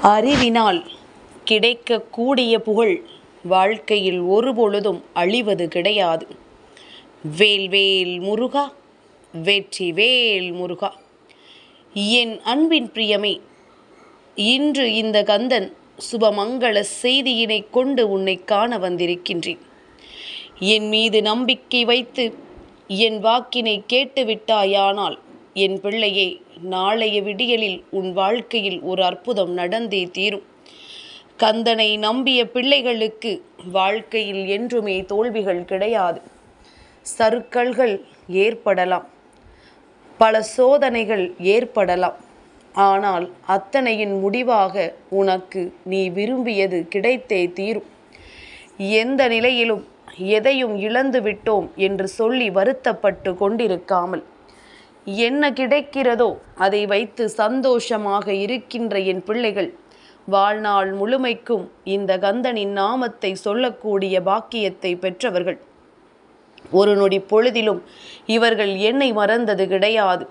அறிவினால் கிடைக்கக்கூடிய புகழ் வாழ்க்கையில் ஒருபொழுதும் அழிவது கிடையாது. வேல்வேல் முருகா வெற்றி வேல் முருகா. என் அன்பின் பிரியமே இன்று இந்த கந்தன் சுபமங்கள செய்தியினை கொண்டு உன்னை காண வந்திருக்கின்றேன். என் மீது நம்பிக்கை வைத்து என் வாக்கினை கேட்டுவிட்டாயானால் என் பிள்ளையை நாளைய விடியலில் உன் வாழ்க்கையில் ஒரு அற்புதம் நடந்தே தீரும். கந்தனை நம்பிய பிள்ளைகளுக்கு வாழ்க்கையில் என்றுமே தோல்விகள் கிடையாது. சருக்கல்கள் ஏற்படலாம். பல சோதனைகள் ஏற்படலாம். ஆனால் அத்தனையின் முடிவாக உனக்கு நீ விரும்பியது கிடைத்தே தீரும். எந்த நிலையிலும் எதையும் இழந்து விட்டோம் என்று சொல்லி வருத்தப்பட்டு கொண்டிருக்காமல். என்ன கிடைக்கிறதோ அதை வைத்து சந்தோஷமாக இருக்கின்ற என் பிள்ளைகள். வாழ்நாள் முழுமைக்கும் இந்த கந்தனின் நாமத்தை சொல்லக்கூடிய பாக்கியத்தை பெற்றவர்கள். ஒரு நொடி பொழுதிலும் இவர்கள் என்னை மறந்தது கிடையாது.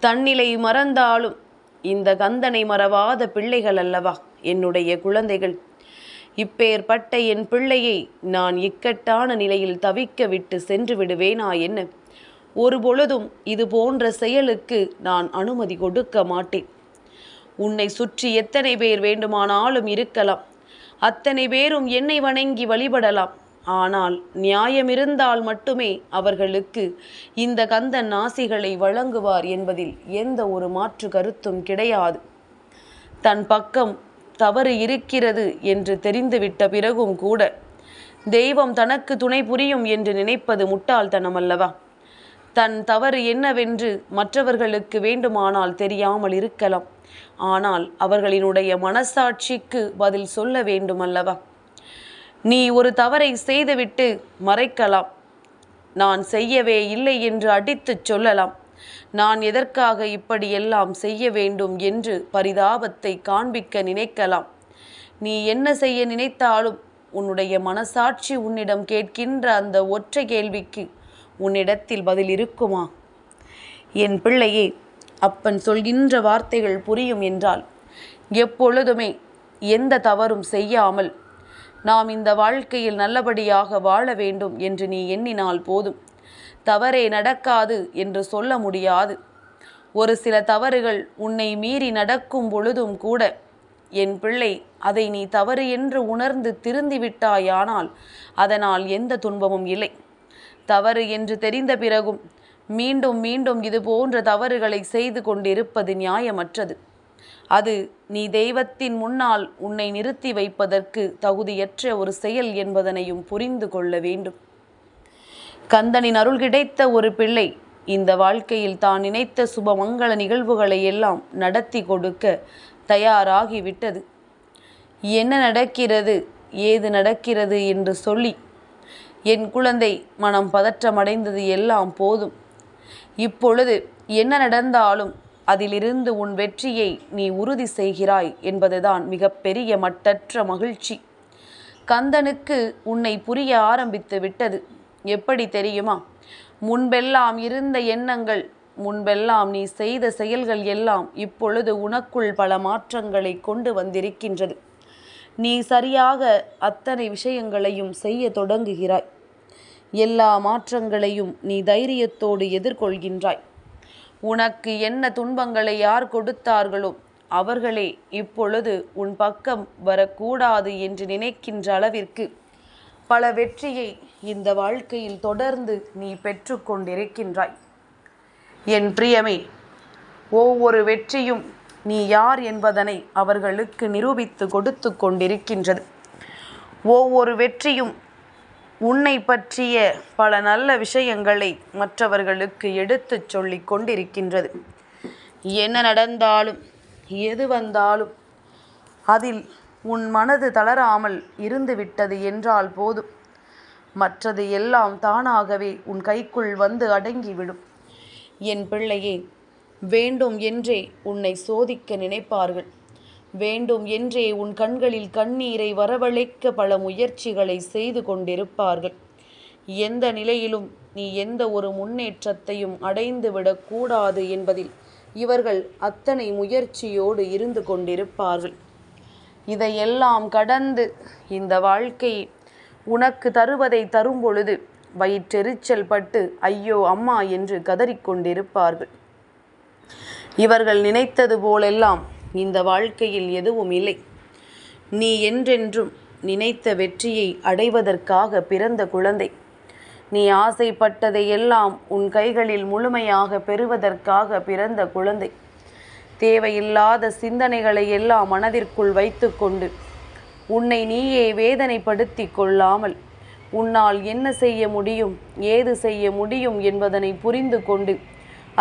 தன்னிலை மறந்தாலும் இந்த கந்தனை மறவாத பிள்ளைகள் அல்லவா என்னுடைய குழந்தைகள். இப்பேற்பட்ட என் பிள்ளையை நான் இக்கட்டான நிலையில் தவிக்க விட்டு சென்று விடுவேனா என்ன? ஒரு பொழுதும் இது போன்ற செயலுக்கு நான் அனுமதி கொடுக்க மாட்டேன். உன்னை சுற்றி எத்தனை பேர் வேண்டுமானாலும் இருக்கலாம். அத்தனை பேரும் என்னை வணங்கி வழிபடலாம். ஆனால் நியாயம் இருந்தால் மட்டுமே அவர்களுக்கு இந்த கந்தன் ஆசிகளை வழங்குவார் என்பதில் எந்த ஒரு மாற்று கருத்தும் கிடையாது. தன் பக்கம் தவறு இருக்கிறது என்று தெரிந்துவிட்ட பிறகும் கூட தெய்வம் தனக்கு துணை புரியும் என்று நினைப்பது முட்டாள்தனம் அல்லவா தன் தவறு என்னவென்று மற்றவர்களுக்கு வேண்டுமானால் தெரியாமல் இருக்கலாம். ஆனால் அவர்களினுடைய மனசாட்சிக்கு பதில் சொல்ல வேண்டுமல்லவா? நீ ஒரு தவறை செய்துவிட்டு மறைக்கலாம். நான் செய்யவே இல்லை என்று அடித்துச் சொல்லலாம். நான் எதற்காக இப்படியெல்லாம் செய்ய வேண்டும் என்று பரிதாபத்தை காண்பிக்க நினைக்கலாம். நீ என்ன செய்ய நினைத்தாலும் உன்னுடைய மனசாட்சி உன்னிடம் கேட்கின்ற அந்த ஒற்றை கேள்விக்கு உன்னிடத்தில் பதில் இருக்குமா? என் பிள்ளையே அப்பன் சொல்கின்ற வார்த்தைகள் புரியும் என்றால் எப்பொழுதுமே எந்த தவறும் செய்யாமல் நாம் இந்த வாழ்க்கையில் நல்லபடியாக வாழ வேண்டும் என்று நீ எண்ணினால் போதும். தவறே நடக்காது என்று சொல்ல முடியாது. ஒரு சில தவறுகள் உன்னை மீறி நடக்கும் பொழுதும் கூட என் பிள்ளை அதை நீ தவறு என்று உணர்ந்து திருந்திவிட்டாயானால் அதனால் எந்த துன்பமும் இல்லை. தவறு என்று தெரிந்த பிறகும் மீண்டும் மீண்டும் இது போன்ற தவறுகளை செய்து கொண்டிருப்பது நியாயமற்றது. அது நீ தெய்வத்தின் முன்னால் உன்னை நிறுத்தி வைப்பதற்கு தகுதியற்ற ஒரு செயல் என்பதனையும் புரிந்து கொள்ள வேண்டும். கந்தனின் அருள் கிடைத்த ஒரு பிள்ளை இந்த வாழ்க்கையில் தான் நினைத்த சுபமங்கள நிகழ்வுகளை எல்லாம் நடத்தி கொடுக்க தயாராகிவிட்டது. என்ன நடக்கிறது ஏது நடக்கிறது என்று சொல்லி என் குழந்தை மனம் பதற்றமடைந்தது எல்லாம் போதும். இப்பொழுது என்ன நடந்தாலும் அதிலிருந்து உன் வெற்றியை நீ உறுதி செய்கிறாய் என்பதுதான் மிகப்பெரிய மட்டற்ற மகிழ்ச்சி. கந்தனுக்கு உன்னை புரிய ஆரம்பித்து விட்டது. எப்படி தெரியுமா? முன்பெல்லாம் இருந்த எண்ணங்கள் முன்பெல்லாம் நீ செய்த செயல்கள் எல்லாம் இப்பொழுது உனக்குள் பல மாற்றங்களை கொண்டு வந்திருக்கின்றது. நீ சரியாக அத்தனை விஷயங்களையும் செய்ய தொடங்குகிறாய். எல்லா மாற்றங்களையும் நீ தைரியத்தோடு எதிர்கொள்கின்றாய். உனக்கு என்ன துன்பங்களை யார் கொடுத்தார்களோ அவர்களே இப்பொழுது உன் பக்கம் வரக்கூடாது என்று நினைக்கின்ற அளவிற்கு பல வெற்றியை இந்த வாழ்க்கையில் தொடர்ந்து நீ பெற்றுக்கொண்டிருக்கின்றாய் என் பிரியமே ஒவ்வொரு வெற்றியும் நீ யார் என்பதனை அவர்களுக்கு நிரூபித்து கொடுத்து கொண்டிருக்கின்றது. ஒவ்வொரு வெற்றியும் உன்னை பற்றிய பல நல்ல விஷயங்களை மற்றவர்களுக்கு எடுத்துச் சொல்லி கொண்டிருக்கின்றது. என்ன நடந்தாலும் எது வந்தாலும் அதில் உன் மனது தளராமல் இருந்துவிட்டது என்றால் போதும். மற்றது எல்லாம் தானாகவே உன் கைக்குள் வந்து அடங்கிவிடும். என் பிள்ளையே வேண்டும் என்றே உன்னை சோதிக்க நினைப்பார்கள். வேண்டும் என்றே உன் கண்களில் கண்ணீரை வரவழைக்க பல முயற்சிகளை செய்து கொண்டிருப்பார்கள். எந்த நிலையிலும் நீ எந்த ஒரு முன்னேற்றத்தையும் அடைந்துவிடக்கூடாது என்பதில் இவர்கள் அத்தனை முயற்சியோடு இருந்து கொண்டிருப்பார்கள். இதையெல்லாம் கடந்து இந்த வாழ்க்கை உனக்கு தருவதை தரும் பொழுது வயிற்றெரிச்சல் பட்டு ஐயோ அம்மா என்று கதறிக்கொண்டிருப்பார்கள் இவர்கள் நினைத்தது போலெல்லாம் இந்த வாழ்க்கையில் எதுவும் இல்லை. நீ என்றென்றும் நினைத்த வெற்றியை அடைவதற்காக பிறந்த குழந்தை. நீ ஆசைப்பட்டதை எல்லாம் உன் கைகளில் முழுமையாக பெறுவதற்காக பிறந்த குழந்தை. தேவையில்லாத சிந்தனைகளை எல்லாம் மனதிற்குள் வைத்துக்கொண்டு உன்னை நீயே வேதனைப்படுத்தி கொள்ளாமல் உன்னால் என்ன செய்ய முடியும் ஏது செய்ய முடியும் என்பதனை புரிந்து கொண்டு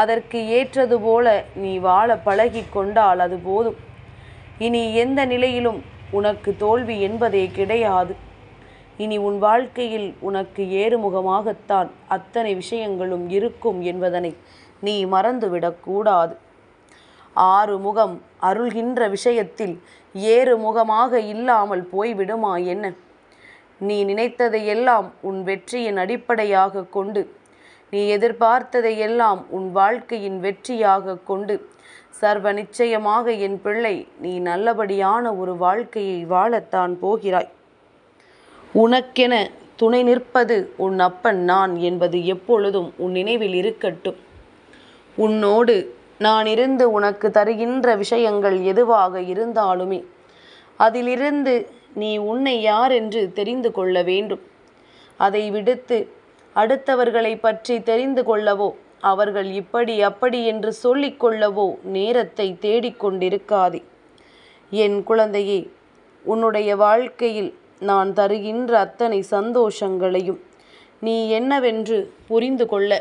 அதற்கு ஏற்றது போல நீ வாழ பழகி கொண்டால் அது போதும். இனி எந்த நிலையிலும் உனக்கு தோல்வி என்பதே கிடையாது. இனி உன் வாழ்க்கையில் உனக்கு ஏறுமுகமாகத்தான் அத்தனை விஷயங்களும் இருக்கும் என்பதனை நீ மறந்துவிடக்கூடாது ஆறு முகம் அருள்கின்ற விஷயத்தில் ஏறு முகமாக இல்லாமல் போய்விடுமா என்ன? நீ நினைத்ததையெல்லாம் உன் வெற்றியின் அடிப்படையாக கொண்டு நீ எதிர்பார்த்ததை எல்லாம் உன் வாழ்க்கையின் வெற்றியாக கொண்டு. சர்வ நிச்சயமாக என் பிள்ளை நீ நல்லபடியான ஒரு வாழ்க்கையை வாழத்தான் போகிறாய். உனக்கென துணை நிற்பது உன் அப்பன் நான் என்பது எப்பொழுதும் உன் நினைவில் இருக்கட்டும். உன்னோடு நான் இருந்து உனக்கு தருகின்ற விஷயங்கள் எதுவாக இருந்தாலுமே அதிலிருந்து நீ உன்னை யார் என்று தெரிந்து கொள்ள வேண்டும். அதை விடுத்து அடுத்தவர்களை பற்றி தெரிந்து கொள்ளவோ அவர்கள் இப்படி அப்படி என்று சொல்லிக்கொள்ளவோ நேரத்தை தேடிக்கொண்டிருக்காதே என் குழந்தையே உன்னுடைய வாழ்க்கையில் நான் தருகின்ற அத்தனை சந்தோஷங்களையும் நீ என்னவென்று புரிந்து கொள்ள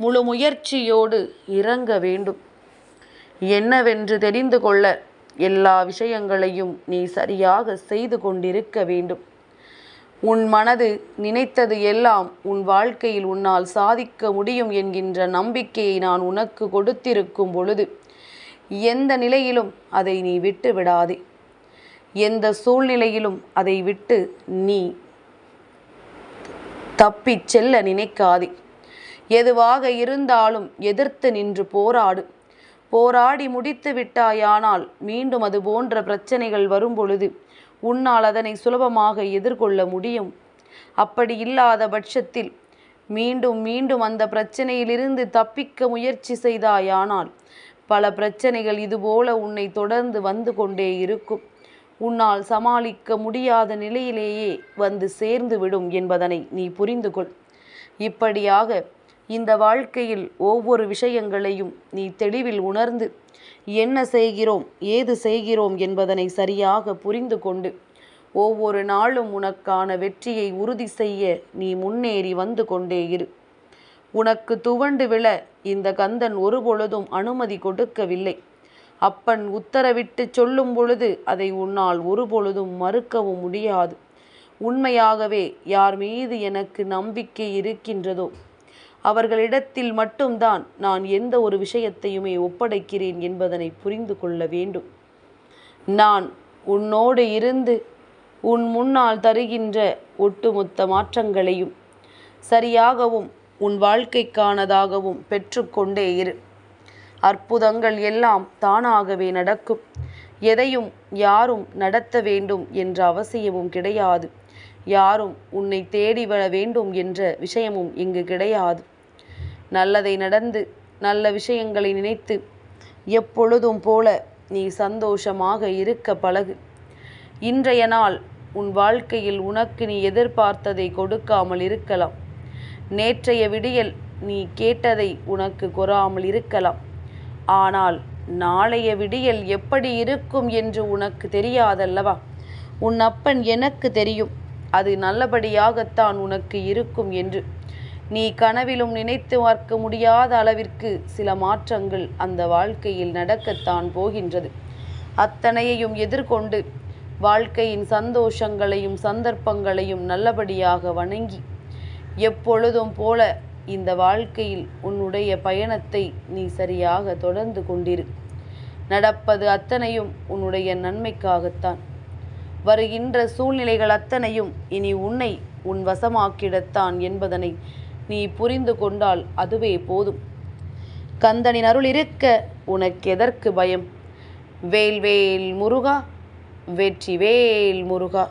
முழு முயற்சியோடு இறங்க வேண்டும். என்னவென்று தெரிந்து கொள்ள எல்லா விஷயங்களையும் நீ சரியாக செய்து கொண்டிருக்க வேண்டும். உன் மனது நினைத்தது எல்லாம் உன் வாழ்க்கையில் உன்னால் சாதிக்க முடியும் என்கின்ற நம்பிக்கையை நான் உனக்கு கொடுத்திருக்கும் பொழுது எந்த நிலையிலும் அதை நீ விட்டு விடாதே எந்த சூழ்நிலையிலும் அதை விட்டு நீ தப்பிச் செல்ல நினைக்காதே. எதுவாக இருந்தாலும் எதிர்த்து நின்று போராடு. போராடி முடித்து விட்டாயானால் மீண்டும் அது போன்ற பிரச்சனைகள் வரும் பொழுது உன்னால் அதனை சுலபமாக எதிர்கொள்ள முடியும். அப்படி இல்லாத பட்சத்தில் மீண்டும் மீண்டும் அந்த பிரச்சனையிலிருந்து தப்பிக்க முயற்சி செய்தாயானால் பல பிரச்சனைகள் இதுபோல உன்னை தொடர்ந்து வந்து கொண்டே இருக்கும். உன்னால் சமாளிக்க முடியாத நிலையிலேயே வந்து சேர்ந்து விடும் என்பதனை நீ புரிந்து கொள் இப்படியாக இந்த வாழ்க்கையில் ஒவ்வொரு விஷயங்களையும் நீ தெளிவில் உணர்ந்து என்ன செய்கிறோம் ஏது செய்கிறோம் என்பதனை சரியாக புரிந்து கொண்டு ஒவ்வொரு நாளும் உனக்கான வெற்றியை உறுதி செய்ய நீ முன்னேறி வந்து கொண்டே இரு. உனக்கு துவண்டு விழ இந்த கந்தன் ஒருபொழுதும் அனுமதி கொடுக்கவில்லை. அப்பன் உத்தரவிட்டு சொல்லும் பொழுது அதை உன்னால் ஒருபொழுதும் மறுக்கவும் முடியாது. உண்மையாகவே யார் மீது எனக்கு நம்பிக்கை இருக்கின்றதோ அவர்களிடத்தில் மட்டும்தான் நான் எந்த ஒரு விஷயத்தையுமே ஒப்படைக்கிறேன் என்பதனை புரிந்து கொள்ள வேண்டும். நான் உன்னோடு இருந்து உன் முன்னால் தருகின்ற ஒட்டுமொத்த மாற்றங்களையும் சரியாகவும் உன் வாழ்க்கைக்கானதாகவும் பெற்றுக்கொண்டே இரு. அற்புதங்கள் எல்லாம் தானாகவே நடக்கும். எதையும் யாரும் நடத்த வேண்டும் என்ற அவசியமும் கிடையாது. யாரும் உன்னை தேடி வர வேண்டும் என்ற விஷயமும் இங்கு கிடையாது. நல்லதை நடந்து நல்ல விஷயங்களை நினைத்து எப்பொழுதும் போல நீ சந்தோஷமாக இருக்க பழகு. இன்றைய நாள் உன் வாழ்க்கையில் உனக்கு நீ எதிர்பார்த்ததை கொடுக்காமல் இருக்கலாம். நேற்றைய விடியல் நீ கேட்டதை உனக்கு கொறாமல் இருக்கலாம். ஆனால் நாளைய விடியல் எப்படி இருக்கும் என்று உனக்கு தெரியாதல்லவா? உன் அப்பன் எனக்கு தெரியும். அது நல்லபடியாகத்தான் உனக்கு இருக்கும் என்று. நீ கனவிலும் நினைத்து பார்க்க முடியாத அளவிற்கு சில மாற்றங்கள் அந்த வாழ்க்கையில் நடக்கத்தான் போகின்றது. அத்தனையையும் எதிர்கொண்டு வாழ்க்கையின் சந்தோஷங்களையும் சந்தர்ப்பங்களையும் நல்லபடியாக வணங்கி எப்பொழுதும் போல இந்த வாழ்க்கையில் உன்னுடைய பயணத்தை நீ சரியாக தொடர்ந்து கொண்டிரு. நடப்பது அத்தனையும் உன்னுடைய நன்மைக்காகத்தான். வருகின்ற சூழ்நிலைகள் அத்தனையும் இனி உன்னை உன் வசமாக்கிடத்தான் என்பதனை நீ புரிந்து கொண்டால் அதுவே போதும். கந்தனின் அருள் இருக்க உனக்கு எதற்கு பயம்? வேல் வேல் முருகா வெற்றிவேல் முருகா.